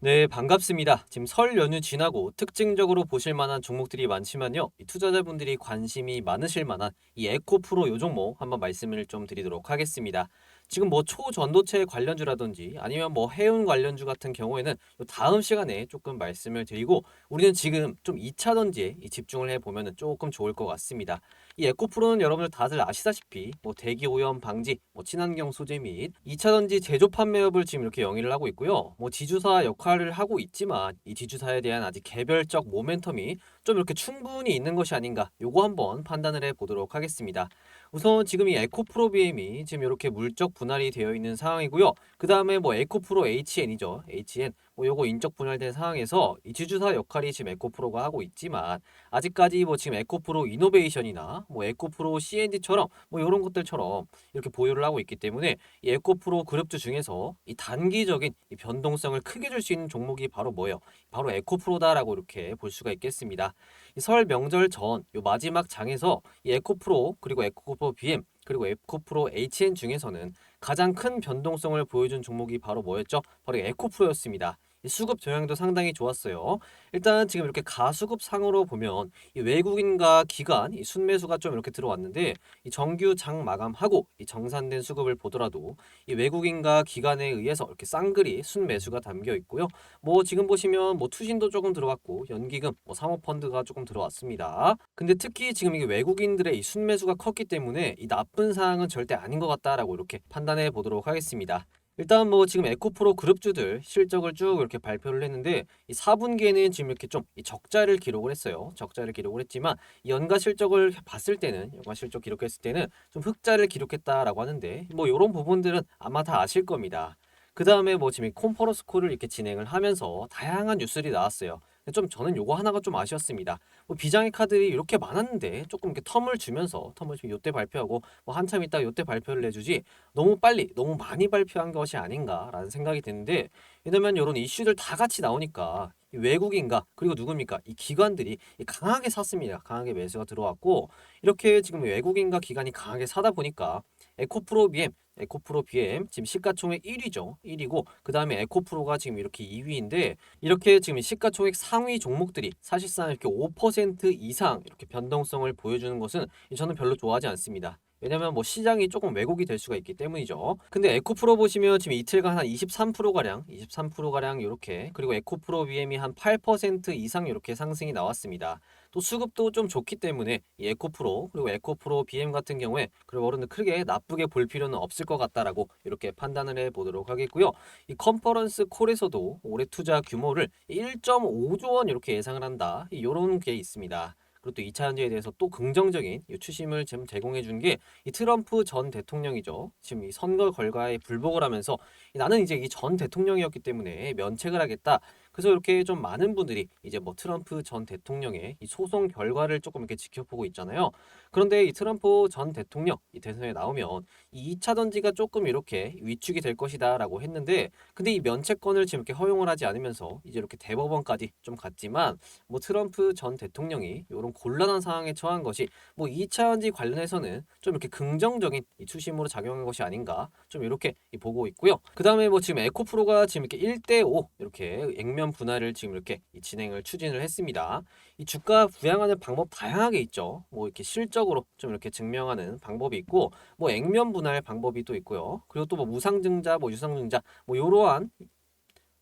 네, 반갑습니다. 지금 설 연휴 지나고 특징적으로 보실 만한 종목들이 많지만요. 이 투자자분들이 관심이 많으실 만한 이 에코프로 요 종목 한번 말씀을 좀 드리도록 하겠습니다. 지금 뭐 초전도체 관련주라든지 아니면 뭐 해운 관련주 같은 경우에는 요 다음 시간에 조금 말씀을 드리고 우리는 지금 좀 2차 전지에 이 집중을 해 보면은 조금 좋을 것 같습니다. 이 에코프로는 여러분들 다들 아시다시피 뭐 대기 오염 방지, 뭐 친환경 소재 및 2차 전지 제조 판매업을 지금 이렇게 영위를 하고 있고요. 뭐 지주사 역할을 하고 있지만 이 지주사에 대한 아직 개별적 모멘텀이 좀 이렇게 충분히 있는 것이 아닌가 요거 한번 판단을 해 보도록 하겠습니다. 우선 지금 이 에코프로 BM이 지금 이렇게 물적 분할이 되어 있는 상황이고요. 그 다음에 뭐 에코프로 HN이죠. HN 뭐 요거 인적 분할된 상황에서 이 지주사 역할이 지금 에코프로가 하고 있지만 아직까지 뭐 지금 에코프로 이노베이션이나 뭐 에코프로 CND처럼 뭐 이런 것들처럼 이렇게 보유를 하고 있기 때문에 이 에코프로 그룹주 중에서 이 단기적인 이 변동성을 크게 줄 수 있는 종목이 바로 뭐예요? 바로 에코프로다라고 이렇게 볼 수가 있겠습니다. 이설 명절 전 요 마지막 장에서 이 에코프로 그리고 에코프로 BM 그리고 에코프로 HN 중에서는 가장 큰 변동성을 보여준 종목이 바로 뭐였죠? 바로 에코프로였습니다. 이 수급 조향도 상당히 좋았어요. 일단 지금 이렇게 가수급 상으로 보면 이 외국인과 기관 이 순매수가 좀 이렇게 들어왔는데 이 정규 장 마감하고 이 정산된 수급을 보더라도 이 외국인과 기관에 의해서 이렇게 쌍글이 순매수가 담겨 있고요. 뭐 지금 보시면 뭐 투신도 조금 들어왔고 연기금, 뭐 사모펀드가 조금 들어왔습니다. 근데 특히 지금 이게 외국인들의 이 순매수가 컸기 때문에 이 나쁜 사항은 절대 아닌 것 같다라고 이렇게 판단해 보도록 하겠습니다. 일단 뭐 지금 에코프로 그룹주들 실적을 쭉 이렇게 발표를 했는데 이 4분기에는 지금 이렇게 좀이 적자를 기록을 했어요. 적자를 기록을 했지만 이 연가 실적을 봤을 때는 연가 실적 기록했을 때는 좀 흑자를 기록했다라고 하는데 뭐 이런 부분들은 아마 다 아실 겁니다. 그 다음에 뭐 지금 이 콘퍼런스 콜을 이렇게 진행을 하면서 다양한 뉴스들이 나왔어요. 좀 저는 요거 하나가 좀 아쉬웠습니다. 뭐 비장의 카드들이 이렇게 많았는데 조금 이렇게 텀을 주면서 텀을 좀 요때 발표하고 뭐 한참 있다 요때 발표를 해주지 너무 빨리 너무 많이 발표한 것이 아닌가라는 생각이 드는데 왜냐면 이런 이슈들 다 같이 나오니까 이 외국인가 그리고 누굽니까 이 기관들이 이 강하게 샀습니다. 강하게 매수가 들어왔고 이렇게 지금 외국인과 기관이 강하게 사다 보니까 에코프로 BM 에코프로 BM 지금 시가총액 1위죠. 1위고 그 다음에 에코프로가 지금 이렇게 2위인데 이렇게 지금 시가총액 상위 종목들이 사실상 이렇게 5% 이상 이렇게 변동성을 보여주는 것은 저는 별로 좋아하지 않습니다. 왜냐면 뭐 시장이 조금 왜곡이 될 수가 있기 때문이죠. 근데 에코프로 보시면 지금 이틀간 한 23%가량, 23%가량 이렇게 그리고 에코프로 BM이 한 8% 이상 이렇게 상승이 나왔습니다. 또 수급도 좀 좋기 때문에 이 에코프로 그리고 에코프로 BM 같은 경우에 그리고 어른들 크게 나쁘게 볼 필요는 없을 것 같다라고 이렇게 판단을 해 보도록 하겠고요. 이 컨퍼런스 콜에서도 올해 투자 규모를 1.5조 원 이렇게 예상을 한다. 이런 게 있습니다. 그리고 또 2차 전지에 대해서 또 긍정적인 이 추심을 지금 제공해 준 게 이 트럼프 전 대통령이죠. 지금 이 선거 결과에 불복을 하면서 나는 이제 이 전 대통령이었기 때문에 면책을 하겠다. 그래서 이렇게 좀 많은 분들이 이제 뭐 트럼프 전 대통령의 이 소송 결과를 조금 이렇게 지켜보고 있잖아요. 그런데 이 트럼프 전 대통령 이 대선에 나오면 이 2차 전지가 조금 이렇게 위축이 될 것이다라고 했는데 근데 이 면책권을 지금 이렇게 허용을 하지 않으면서 이제 이렇게 대법원까지 좀 갔지만 뭐 트럼프 전 대통령이 이런 곤란한 상황에 처한 것이 뭐 2차 전지 관련해서는 좀 이렇게 긍정적인 이 추심으로 작용한 것이 아닌가 좀 이렇게 보고 있고요. 그 다음에 뭐 지금 에코프로가 지금 이렇게 1대5 이렇게 액면 분할을 지금 이렇게 진행을 추진을 했습니다. 이 주가 부양하는 방법 다양하게 있죠. 뭐 이렇게 실적으로 좀 이렇게 증명하는 방법이 있고 뭐 액면 분할 방법이 또 있고요. 그리고 또 뭐 무상증자, 뭐 유상증자 뭐 이러한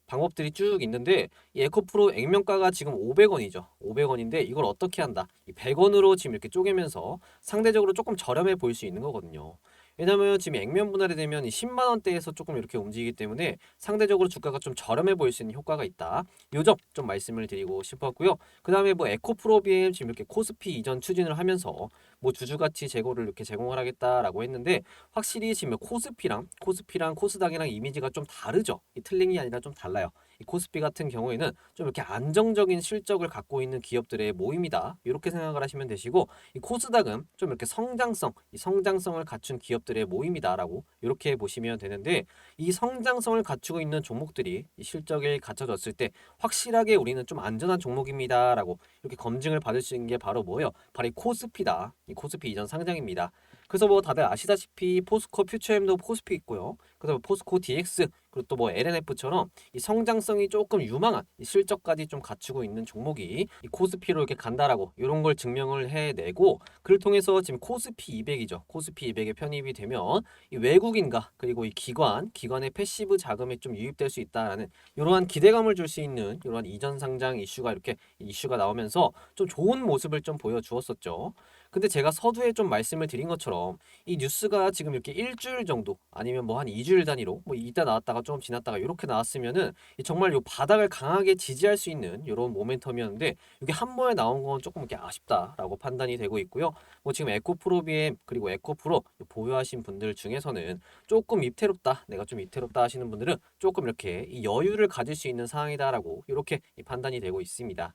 방법들이 쭉 있는데 이 에코프로 액면가가 지금 500원이죠. 500원인데 이걸 어떻게 한다? 이 100원으로 지금 이렇게 쪼개면서 상대적으로 조금 저렴해 보일 수 있는 거거든요. 왜냐면 지금 액면 분할이 되면 이 10만 원대에서 조금 이렇게 움직이기 때문에 상대적으로 주가가 좀 저렴해 보일 수 있는 효과가 있다. 요점 좀 말씀을 드리고 싶었고요. 그 다음에 뭐 에코프로비엠 지금 이렇게 코스피 이전 추진을 하면서 뭐 주주가치 제고를 이렇게 제공을 하겠다라고 했는데 확실히 지금 코스피랑 코스피랑 코스닥이랑 이미지가 좀 다르죠. 이게 아니라 좀 달라요. 이 코스피 같은 경우에는 좀 이렇게 안정적인 실적을 갖고 있는 기업들의 모임이다. 이렇게 생각을 하시면 되시고 이 코스닥은 좀 이렇게 성장성, 이 성장성을 갖춘 기업들의 모임이다라고 이렇게 보시면 되는데 이 성장성을 갖추고 있는 종목들이 이 실적이 갖춰졌을 때 확실하게 우리는 좀 안전한 종목입니다라고 이렇게 검증을 받을 수 있는 게 바로 뭐예요? 바로 이 코스피다. 이 코스피 이전 상장입니다. 그래서 뭐 다들 아시다시피 포스코 퓨처엠도 포스피 있고요. 그다음에 포스코 DX 그리고 또 뭐 LNF처럼 이 성장성이 조금 유망한 이 실적까지 좀 갖추고 있는 종목이 이 코스피로 이렇게 간다라고 이런 걸 증명을 해내고 그를 통해서 지금 코스피 200이죠. 코스피 200에 편입이 되면 이 외국인과 그리고 이 기관 기관의 패시브 자금에 좀 유입될 수 있다라는 이러한 기대감을 줄 수 있는 이러한 이전 상장 이슈가 이렇게 이슈가 나오면서 좀 좋은 모습을 좀 보여주었었죠. 근데 제가 서두에 좀 말씀을 드린 것처럼 이 뉴스가 지금 이렇게 일주일 정도 아니면 뭐한 2주일 단위로 뭐 이따 나왔다가 좀 지났다가 이렇게 나왔으면은 이 정말 요 바닥을 강하게 지지할 수 있는 이런 모멘텀이었는데 이게 한 번에 나온 건 조금 이렇게 아쉽다라고 판단이 되고 있고요. 뭐 지금 에코프로 BM 그리고 에코프로 보유하신 분들 중에서는 조금 위태롭다, 내가 좀 위태롭다 하시는 분들은 조금 이렇게 이 여유를 가질 수 있는 상황이다라고 이렇게 이 판단이 되고 있습니다.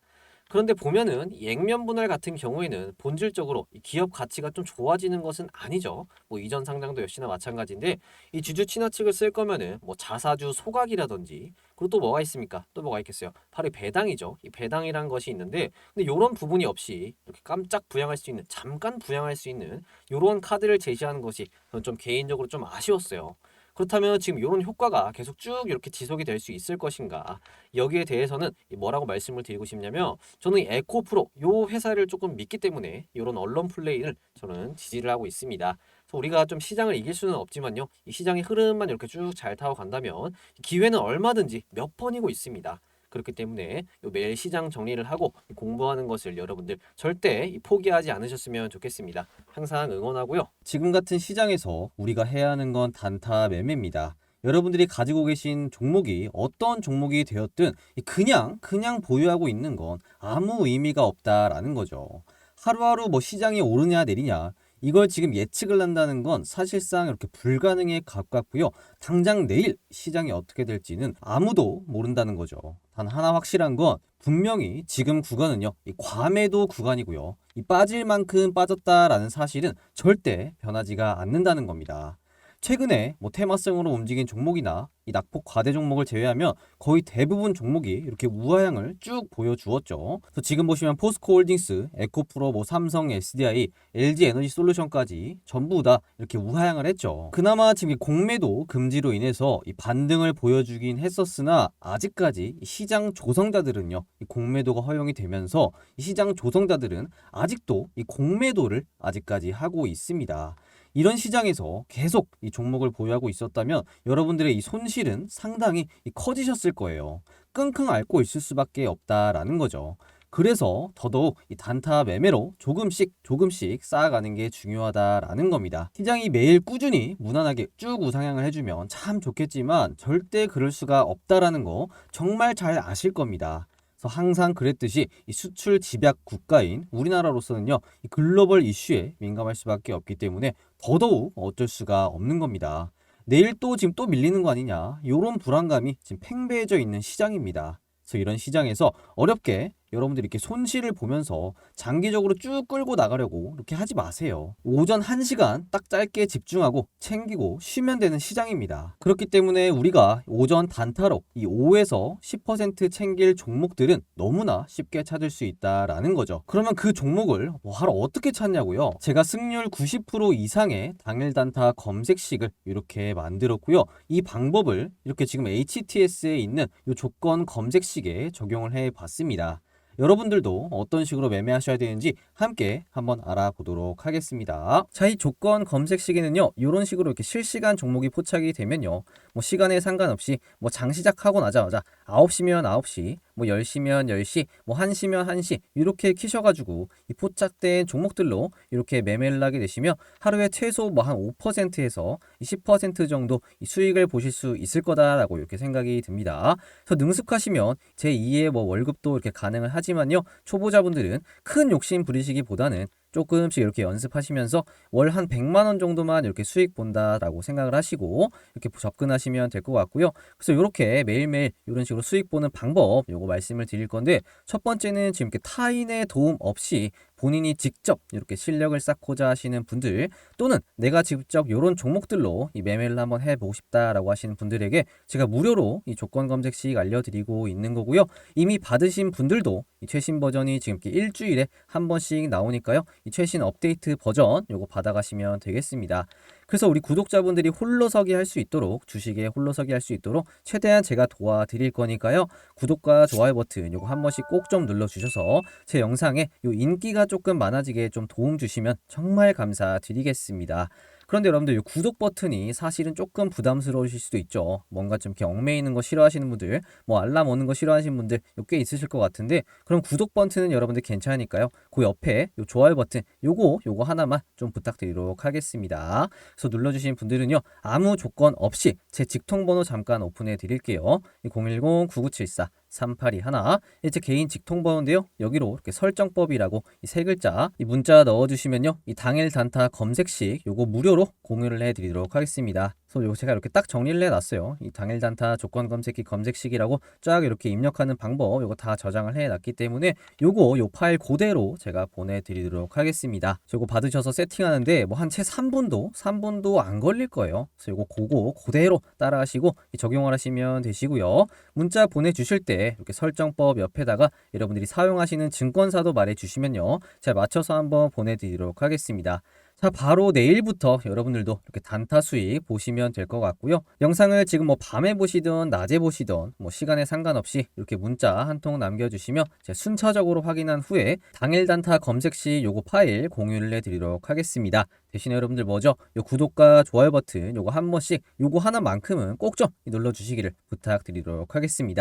그런데 보면은 이 액면 분할 같은 경우에는 본질적으로 이 기업 가치가 좀 좋아지는 것은 아니죠. 뭐 이전 상장도 역시나 마찬가지인데 이 주주 친화측을 쓸 거면은 뭐 자사주 소각이라든지 그리고 또 뭐가 있습니까? 또 뭐가 있겠어요? 바로 이 배당이죠. 이 배당이란 것이 있는데 근데 이런 부분이 없이 이렇게 깜짝 부양할 수 있는 잠깐 부양할 수 있는 이러한 카드를 제시하는 것이 저는 좀 개인적으로 좀 아쉬웠어요. 그렇다면 지금 이런 효과가 계속 쭉 이렇게 지속이 될 수 있을 것인가? 여기에 대해서는 뭐라고 말씀을 드리고 싶냐면 저는 이 에코프로 요 회사를 조금 믿기 때문에 이런 언론 플레이를 저는 지지를 하고 있습니다. 우리가 좀 시장을 이길 수는 없지만요. 이 시장의 흐름만 이렇게 쭉 잘 타고 간다면 기회는 얼마든지 몇 번이고 있습니다. 그렇기 때문에 요 매일 시장 정리를 하고 공부하는 것을 여러분들 절대 포기하지 않으셨으면 좋겠습니다. 항상 응원하고요. 지금 같은 시장에서 우리가 해야 하는 건 단타 매매입니다. 여러분들이 가지고 계신 종목이 어떤 종목이 되었든 그냥 그냥 보유하고 있는 건 아무 의미가 없다라는 거죠. 하루하루 뭐 시장이 오르냐 내리냐 이걸 지금 예측을 한다는 건 사실상 이렇게 불가능에 가깝고요. 당장 내일 시장이 어떻게 될지는 아무도 모른다는 거죠. 단 하나 확실한 건 분명히 지금 구간은요. 이 과매도 구간이고요. 이 빠질 만큼 빠졌다라는 사실은 절대 변하지가 않는다는 겁니다. 최근에 뭐 테마성으로 움직인 종목이나 이 낙폭 과대 종목을 제외하면 거의 대부분 종목이 이렇게 우하향을 쭉 보여주었죠. 그래서 지금 보시면 포스코홀딩스, 에코프로, 뭐 삼성, SDI, LG 에너지 솔루션까지 전부 다 이렇게 우하향을 했죠. 그나마 지금 이 공매도 금지로 인해서 이 반등을 보여주긴 했었으나 아직까지 이 시장 조성자들은요, 이 공매도가 허용이 되면서 이 시장 조성자들은 아직도 이 공매도를 아직까지 하고 있습니다. 이런 시장에서 계속 이 종목을 보유하고 있었다면 여러분들의 이 손실은 상당히 커지셨을 거예요. 끙끙 앓고 있을 수밖에 없다라는 거죠. 그래서 더더욱 이 단타 매매로 조금씩 조금씩 쌓아가는 게 중요하다라는 겁니다. 시장이 매일 꾸준히 무난하게 쭉 우상향을 해주면 참 좋겠지만 절대 그럴 수가 없다라는 거 정말 잘 아실 겁니다. 그래서 항상 그랬듯이 이 수출 집약 국가인 우리나라로서는요 이 글로벌 이슈에 민감할 수밖에 없기 때문에 더더욱 어쩔 수가 없는 겁니다. 내일 또 지금 또 밀리는 거 아니냐 이런 불안감이 지금 팽배해져 있는 시장입니다. 그래서 이런 시장에서 어렵게 여러분들이 이렇게 손실을 보면서 장기적으로 쭉 끌고 나가려고 이렇게 하지 마세요. 오전 1시간 딱 짧게 집중하고 챙기고 쉬면 되는 시장입니다. 그렇기 때문에 우리가 오전 단타로 이 5에서 10% 챙길 종목들은 너무나 쉽게 찾을 수 있다라는 거죠. 그러면 그 종목을 뭐 하러 어떻게 찾냐고요? 제가 승률 90% 이상의 당일 단타 검색식을 이렇게 만들었고요. 이 방법을 이렇게 지금 HTS에 있는 이 조건 검색식에 적용을 해 봤습니다. 여러분들도 어떤 식으로 매매하셔야 되는지 함께 한번 알아보도록 하겠습니다. 자, 이 조건 검색 시기는요, 이런 식으로 이렇게 실시간 종목이 포착이 되면요, 뭐 시간에 상관없이 뭐 장 시작하고 나자마자 9시면 9시, 뭐 10시면 10시, 뭐 1시면 1시 이렇게 키셔가지고 이 포착된 종목들로 이렇게 매매를 하게 되시면 하루에 최소 뭐 한 5%에서 10% 정도 수익을 보실 수 있을 거다라고 이렇게 생각이 듭니다. 그래서 능숙하시면 제 2의 뭐 월급도 이렇게 가능을 하지만요 초보자분들은 큰 욕심 부리시기보다는 조금씩 이렇게 연습하시면서 월 한 100만 원 정도만 이렇게 수익 본다라고 생각을 하시고 이렇게 접근하시면 될 것 같고요. 그래서 이렇게 매일매일 이런 식으로 수익 보는 방법 요거 말씀을 드릴 건데 첫 번째는 지금 이렇게 타인의 도움 없이 본인이 직접 이렇게 실력을 쌓고자 하시는 분들 또는 내가 직접 이런 종목들로 이 매매를 한번 해보고 싶다라고 하시는 분들에게 제가 무료로 이 조건 검색식 알려드리고 있는 거고요. 이미 받으신 분들도 이 최신 버전이 지금 이렇게 일주일에 한 번씩 나오니까요. 이 최신 업데이트 버전 요거 받아가시면 되겠습니다. 그래서 우리 구독자분들이 홀로서기 할 수 있도록 주식에 홀로서기 할 수 있도록 최대한 제가 도와드릴 거니까요. 구독과 좋아요 버튼 요거 한 번씩 꼭 좀 눌러주셔서 제 영상에 요 인기가 조금 많아지게 좀 도움 주시면 정말 감사드리겠습니다. 그런데 여러분들 이 구독 버튼이 사실은 조금 부담스러우실 수도 있죠. 뭔가 좀 이렇게 얽매이는 거 싫어하시는 분들, 뭐 알람 오는 거 싫어하시는 분들 요꽤 있으실 것 같은데 그럼 구독 버튼은 여러분들 괜찮으니까요. 그 옆에 요 좋아요 버튼 요거 요거 하나만 좀 부탁드리도록 하겠습니다. 그래서 눌러주신 분들은요 아무 조건 없이 제 직통번호 잠깐 오픈해 드릴게요. 010-9974 3821제 개인 직통번호인데요. 여기로 이렇게 설정법이라고 이 세 글자 이 문자 넣어주시면요. 이 당일 단타 검색식 요거 무료로 공유를 해드리도록 하겠습니다. 그래서 제가 이렇게 딱 정리를 해놨어요. 이 당일 단타 조건 검색기 검색식이라고 쫙 이렇게 입력하는 방법 요거 다 저장을 해놨기 때문에 요거 요 파일 그대로 제가 보내드리도록 하겠습니다. 요거 받으셔서 세팅하는데 뭐 한 채 3분도 3분도 안 걸릴 거예요. 그래서 요거 그거 그대로 따라하시고 이 적용을 하시면 되시고요. 문자 보내주실 때 이렇게 설정법 옆에다가 여러분들이 사용하시는 증권사도 말해주시면요. 제가 맞춰서 한번 보내드리도록 하겠습니다. 자, 바로 내일부터 여러분들도 이렇게 단타 수익 보시면 될 것 같고요. 영상을 지금 뭐 밤에 보시든 낮에 보시든 뭐 시간에 상관없이 이렇게 문자 한 통 남겨주시면 순차적으로 확인한 후에 당일 단타 검색 시 요거 파일 공유를 해드리도록 하겠습니다. 대신에 여러분들 뭐죠? 요 구독과 좋아요 버튼 요거 한 번씩 요거 하나만큼은 꼭 좀 눌러주시기를 부탁드리도록 하겠습니다.